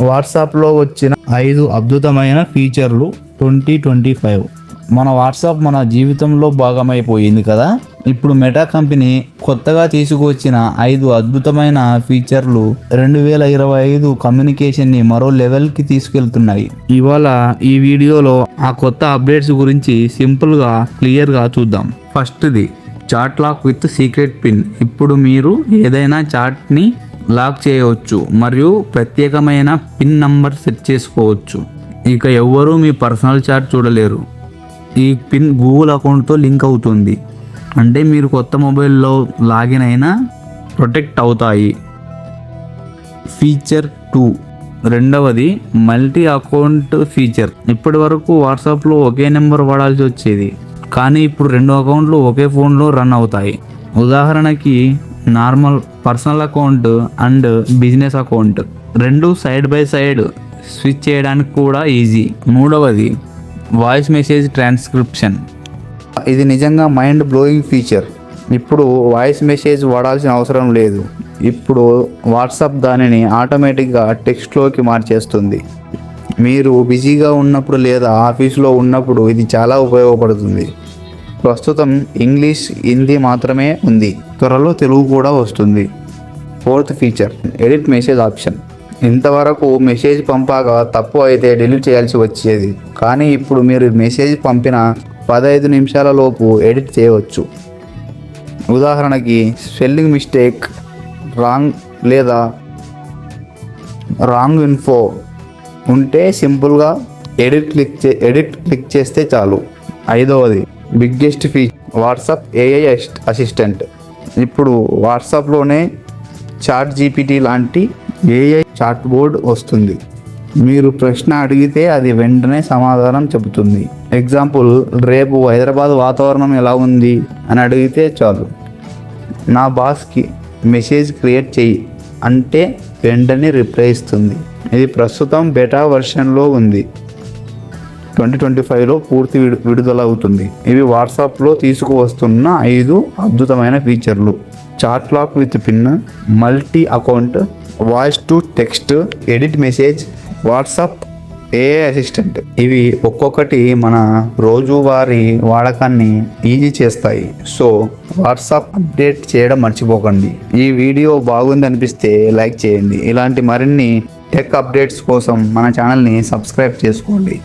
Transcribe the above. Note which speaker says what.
Speaker 1: వాట్సాప్లో వచ్చిన ఐదు అద్భుతమైన ఫీచర్లు ట్వంటీ ట్వంటీ ఫైవ్. మన వాట్సాప్ మన జీవితంలో భాగమైపోయింది కదా? ఇప్పుడు మెటా కంపెనీ కొత్తగా తీసుకువచ్చిన ఐదు అద్భుతమైన ఫీచర్లు రెండు వేల ఇరవై ఐదు కమ్యూనికేషన్ని మరో లెవెల్కి తీసుకెళ్తున్నాయి. ఇవాళ ఈ వీడియోలో ఆ కొత్త అప్డేట్స్ గురించి సింపుల్గా క్లియర్గా చూద్దాం. ఫస్ట్ది chat lock with secret pin. ఇప్పుడు మీరు ఏదైనా చాట్ని లాక్ చేయవచ్చు మరియు ప్రత్యేకమైన పిన్ నంబర్ సెట్ చేసుకోవచ్చు. ఇక ఎవ్వరూ మీ పర్సనల్ చాట్ చూడలేరు. ఈ పిన్ గూగుల్ అకౌంట్తో లింక్ అవుతుంది. అంటే మీరు కొత్త మొబైల్లో లాగిన్ అయినా ప్రొటెక్ట్ అవుతాయి. Feature two. రెండవది మల్టీ అకౌంట్ ఫీచర్. ఇప్పటి వరకు వాట్సాప్లో ఒకే నెంబర్ వాడాల్సి వచ్చేది. కానీ ఇప్పుడు రెండు అకౌంట్లు ఒకే ఫోన్లో రన్ అవుతాయి. ఉదాహరణకి normal personal account and business account రెండు సైడ్ బై సైడ్ స్విచ్ చేయడానికి కూడా ఈజీ. మూడవది వాయిస్ మెసేజ్ ట్రాన్స్క్రిప్షన్. ఇది నిజంగా మైండ్ బ్లోయింగ్ ఫీచర్. ఇప్పుడు వాయిస్ మెసేజ్ వాడాల్సిన అవసరం లేదు. ఇప్పుడు వాట్సాప్ దానిని ఆటోమేటిక్గా టెక్స్ట్లోకి మార్చేస్తుంది. మీరు బిజీగా ఉన్నప్పుడు లేదా ఆఫీస్లో ఉన్నప్పుడు ఇది చాలా ఉపయోగపడుతుంది. ప్రస్తుతం ఇంగ్లీష్ హిందీ మాత్రమే ఉంది. త్వరలో తెలుగు కూడా వస్తుంది. Fourth feature edit message option. ఇంతవరకు మెసేజ్ పంపాక తప్పు అయితే డిలీట్ చేయాల్సి వచ్చేది. కానీ ఇప్పుడు మీరు మెసేజ్ పంపిన పదహైదు నిమిషాల లోపు ఎడిట్ చేయవచ్చు. ఉదాహరణకి స్పెల్లింగ్ మిస్టేక్ రాంగ్ లేదా రాంగ్ ఇన్ఫో ఉంటే సింపుల్గా ఎడిట్ క్లిక్ చే ఎడిట్ క్లిక్ చేస్తే చాలు. ఐదవది బిగ్గెస్ట్ ఫీ వాట్సాప్ ఏఐ అసిస్టెంట్. ఇప్పుడు వాట్సాప్లోనే చాట్ జీపీటీ లాంటి ఏఐ చాట్ బోర్డ్ వస్తుంది. మీరు ప్రశ్న అడిగితే అది వెంటనే సమాధానం చెబుతుంది. ఎగ్జాంపుల్ రేపు హైదరాబాద్ వాతావరణం ఎలా ఉంది అని అడిగితే చాలు. నా బాస్కి మెసేజ్ క్రియేట్ చెయ్యి అంటే వెంటనే రిప్లై ఇస్తుంది. ఇది ప్రస్తుతం బెటా వెర్షన్లో ఉంది. ట్వంటీ ట్వంటీ ఫైవ్లో పూర్తి విడుదల అవుతుంది ఇవి వాట్సాప్లో తీసుకువస్తున్న ఐదు అద్భుతమైన ఫీచర్లు. Chat lock with pin multi account voice to text edit message WhatsApp AI assistant. ఇవి ఒక్కొక్కటి మన రోజువారీ వాడకాన్ని ఈజీ చేస్తాయి. సో వాట్సాప్ అప్డేట్ చేయడం మర్చిపోకండి. ఈ వీడియో బాగుంది అనిపిస్తే లైక్ చేయండి. ఇలాంటి మరిన్ని టెక్ అప్డేట్స్ కోసం మన ఛానల్ని సబ్స్క్రైబ్ చేసుకోండి.